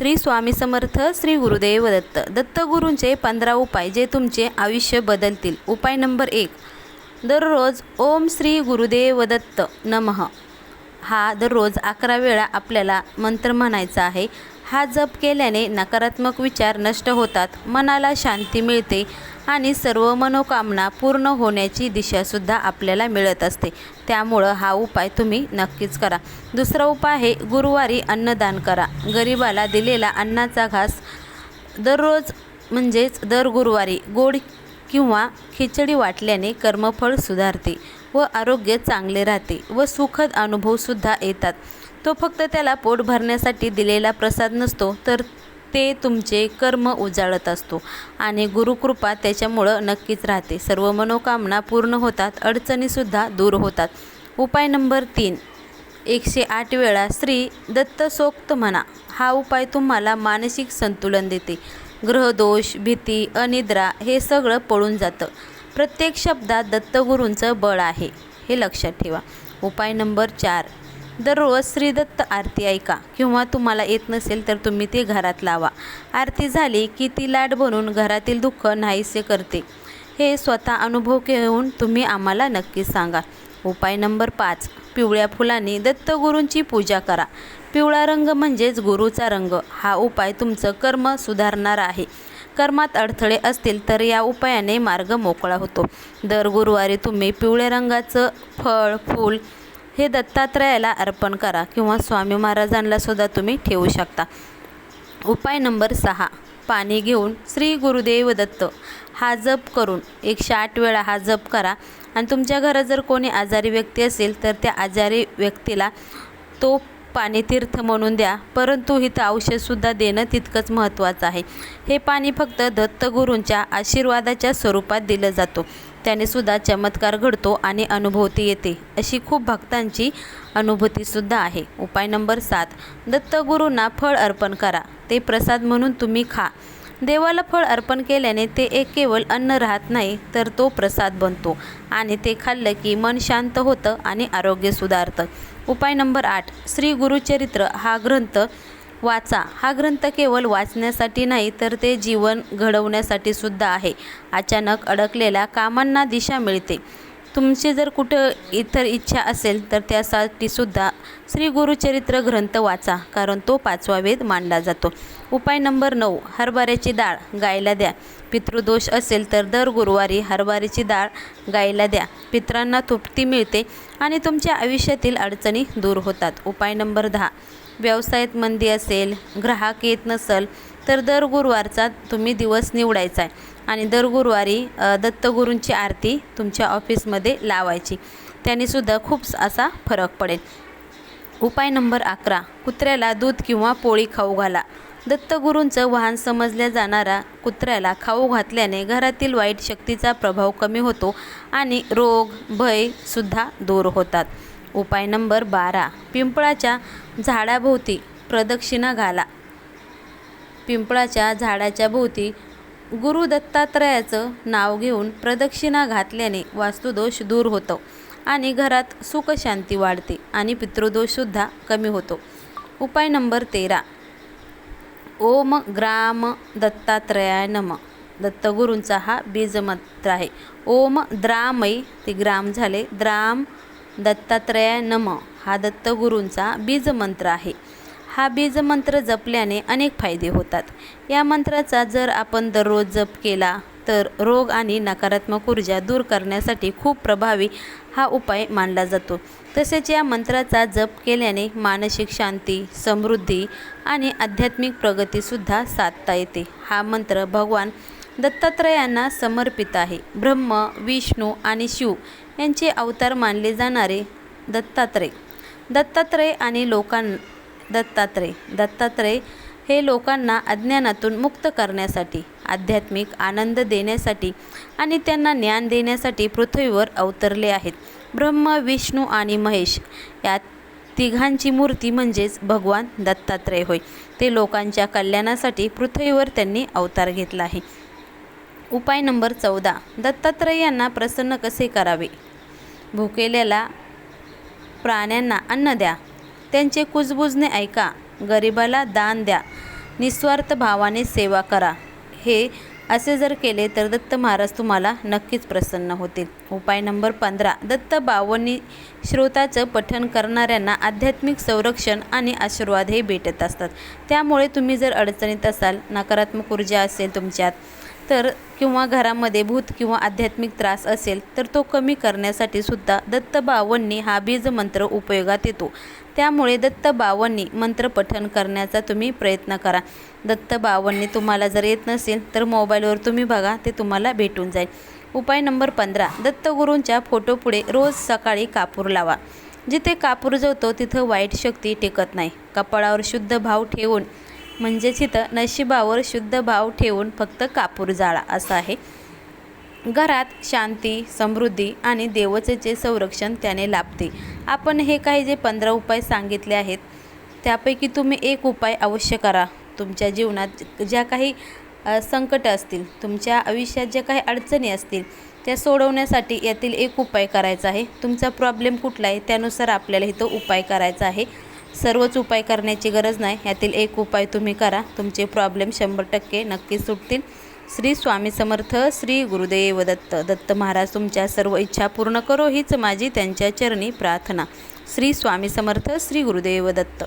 श्री स्वामी समर्थ श्री गुरुदेव दत्त. दत्तगुरूंचे पंधरा उपाय जे तुमचे आयुष्य बदलतील. उपाय नंबर एक दररोज ओम श्री गुरुदेव दत्त नमः. हा दररोज अकरा वेळा आपल्याला मंत्र म्हणायचा आहे. हा जप केल्याने नकारात्मक विचार नष्ट होतात. मनाला शांती मिळते. आणि सर्व मनोकामना पूर्ण होण्याची दिशासुद्धा आपल्याला मिळत असते. त्यामुळं हा उपाय तुम्ही नक्कीच करा. दुसरा उपाय आहे गुरुवारी अन्नदान करा. गरिबाला दिलेला अन्नाचा घास दररोज म्हणजेच दर गुरुवारी गोड किंवा खिचडी वाटल्याने कर्मफळ सुधारते व आरोग्य चांगले राहते व सुखद अनुभवसुद्धा येतात. तो फक्त त्याला पोट भरण्यासाठी दिलेला प्रसाद नसतो तर ते तुमचे कर्म उजाळत असतो आणि गुरुकृपा त्याच्यामुळं नक्कीच राहते. सर्व मनोकामना पूर्ण होतात अडचणीसुद्धा दूर होतात. उपाय नंबर तीन एकशे आठ वेळा श्री दत्तसोक्त म्हणा. हा उपाय तुम्हाला मानसिक संतुलन देते. ग्रहदोष भीती अनिद्रा हे सगळं पळून जातं. प्रत्येक शब्दात दत्तगुरूंचं बळ आहे. हे लक्षात ठेवा. उपाय नंबर चार दररोज श्रीदत्त आरती ऐका. किंवा तुम्हाला येत नसेल तर तुम्ही ती घरात लावा. आरती झाली की ती लाट बनून घरातील दुःख नाहीसे करते. हे स्वतः अनुभव घेऊन तुम्ही आम्हाला नक्कीच सांगा. उपाय नंबर पाच. पिवळ्या फुलांनी दत्तगुरूंची पूजा करा. पिवळा रंग म्हणजेच गुरुचा रंग. हा उपाय तुमचं कर्म सुधारणार आहे. कर्मात अडथळे असतील तर या उपायाने मार्ग मोकळा होतो. दर गुरुवारी तुम्ही पिवळ्या रंगाचं फळ फूल हे दत्तात्रयाला अर्पण करा किंवा स्वामी महाराजांना सुद्धा तुम्ही ठेवू शकता. उपाय नंबर सहा. पाणी घेऊन श्री गुरुदेव दत्त. हा जप करून एकशे आठ वेळा हा जप करा. आणि तुमच्या घरात जर कोणी आजारी व्यक्ती असेल तर त्या आजारी व्यक्तीला तो पाणी तीर्थ म्हणून द्या. परंतु इथं औषधसुद्धा देणं तितकंच महत्त्वाचं आहे. हे पाणी फक्त दत्तगुरूंच्या आशीर्वादाच्या स्वरूपात दिलं जातो. त्यानेसुद्धा चमत्कार घडतो आणि अनुभवती येते अशी खूप भक्तांची अनुभूतीसुद्धा आहे. उपाय नंबर सात दत्तगुरूंना फळ अर्पण करा. ते प्रसाद म्हणून तुम्ही खा. देवाला फळ अर्पण केल्याने ते एक केवळ अन्न राहत नाही तर तो प्रसाद बनतो. आणि ते खाल्लं की मन शांत होतं आणि आरोग्य सुधारतं. उपाय नंबर आठ श्री गुरुचरित्र हा ग्रंथ वाचा. हा ग्रंथ केवळ वाचण्यासाठी नाही तर ते जीवन घडवण्यासाठी सुद्धा आहे. अचानक अडकलेल्या कामांना दिशा मिळते. तुमची जर कुठं इतर इच्छा असेल तर त्यासाठी सुद्धा श्री गुरुचरित्र ग्रंथ वाचा कारण तो पाचवा वेद मांडला जातो. उपाय नंबर नऊ हरभऱ्याची डाळ गायला द्या. पितृदोष असेल तर दर गुरुवारी हरभऱ्याची डाळ गायला द्या. पित्रांना तृप्ती मिळते आणि तुमच्या आयुष्यातील अडचणी दूर होतात. उपाय नंबर दहा व्यवसायात मंदी असेल ग्राहक येत नसेल तर दर गुरुवारचा तुम्ही दिवस निवडायचा आहे. आणि दर गुरुवारी दत्तगुरूंची आरती तुमच्या ऑफिसमध्ये लावायची. त्यानेसुद्धा खूप असा फरक पडेल. उपाय नंबर अकरा. कुत्र्याला दूध किंवा पोळी खाऊ घाला. दत्तगुरूंचं वाहन समजल्या जाणारा कुत्र्याला खाऊ घातल्याने घरातील वाईट शक्तीचा प्रभाव कमी होतो आणि रोग भयसुद्धा दूर होतात. उपाय नंबर बारा. पिंपळाच्या झाडाभोवती प्रदक्षिणा घाला. पिंपळाच्या झाडाच्या भोवती गुरु दत्तात्रयाचं नाव घेऊन प्रदक्षिणा घातल्याने वास्तुदोष दूर होतो आणि घरात सुखशांती वाढते आणि पितृदोषसुद्धा कमी होतो. उपाय नंबर तेरा. ओम ग्राम दत्तात्रयाय नम. दत्तगुरूंचा हा बीजमंत्र आहे. ओम द्रामय ते ग्राम झाले. द्राम दत्तात्रयाय नम हा दत्तगुरूंचा बीजमंत्र आहे. हा बीजमंत्र जपल्याने अनेक फायदे होतात. या मंत्राचा जर आपण दररोज जप केला तर रोग आणि नकारात्मक ऊर्जा दूर करण्यासाठी खूप प्रभावी हा उपाय मानला जातो. तसेच या मंत्राचा जप केल्याने मानसिक शांती समृद्धी आणि आध्यात्मिक प्रगतीसुद्धा साधता येते. हा मंत्र भगवान दत्तात्रयांना समर्पित आहे. ब्रह्म विष्णू आणि शिव यांचे अवतार मानले जाणारे दत्तात्रय. दत्तात्रय आणि लोकां दत्तात्रय. दत्तात्रय हे लोकांना अज्ञानातून मुक्त करण्यासाठी आध्यात्मिक आनंद देण्यासाठी आणि त्यांना ज्ञान देण्यासाठी पृथ्वीवर अवतरले आहेत. ब्रह्म विष्णू आणि महेश या तिघांची मूर्ती म्हणजेच भगवान दत्तात्रय होय. ते लोकांच्या कल्याणासाठी पृथ्वीवर त्यांनी अवतार घेतला आहे. उपाय नंबर चौदा. दत्तात्रय यांना प्रसन्न कसे करावे? भुकेलेल्या प्राण्यांना अन्न द्या. त्यांचे कुजबुजणे ऐका. गरिबाला दान द्या. निस्वार्थ भावाने सेवा करा. हे असे जर केले तर दत्त महाराज तुम्हाला नक्कीच प्रसन्न होतील. उपाय नंबर पंधरा. दत्त बावनी श्रोताचं पठण करणाऱ्यांना आध्यात्मिक संरक्षण आणि आशीर्वाद हे भेटत असतात. त्यामुळे तुम्ही जर अडचणीत असाल नकारात्मक ऊर्जा असेल तुमच्यात तर किंवा घरामध्ये भूत किंवा आध्यात्मिक त्रास असेल तर तो कमी करण्यासाठी सुद्धा दत्त बावन्नी हा बीज मंत्र उपयोगात येतो. त्यामुळे दत्त बावन्नी मंत्र पठण करण्याचा तुम्ही प्रयत्न करा. दत्त बावन्नी तुम्हाला जर येत नसेल तर मोबाईलवर तुम्ही बघा ते तुम्हाला भेटून जाईल. उपाय नंबर पंधरा दत्तगुरूंच्या फोटोपुढे रोज सकाळी कापूर लावा. जिथे कापूर जळतो तिथं वाईट शक्ती टेकत नाही. कपाळावर शुद्ध भाव ठेवून म्हणजेच इथं नशिबावर शुद्ध भाव ठेवून फक्त कापूर जाळा असं आहे. घरात शांती समृद्धी आणि देवतेचे संरक्षण त्याने लाभते. आपण हे काही जे पंधरा उपाय सांगितले आहेत त्यापैकी तुम्ही एक उपाय अवश्य करा. तुमच्या जीवनात ज्या काही संकट असतील तुमच्या आयुष्यात ज्या काही अडचणी असतील त्या सोडवण्यासाठी यातील एक उपाय करायचा आहे. तुमचा प्रॉब्लेम कुठला आहे त्यानुसार आपल्याला इथं उपाय करायचा आहे. सर्वच उपाय करण्याची गरज नाही. यातील एक उपाय तुम्ही करा. तुमचे प्रॉब्लेम शंभर टक्के नक्की सुटतील. श्री स्वामी समर्थ श्री गुरुदेव दत्त. दत्त महाराज तुमच्या सर्व इच्छा पूर्ण करो. हीच माझी त्यांच्या चरणी प्रार्थना. श्री स्वामी समर्थ श्री गुरुदेव दत्त.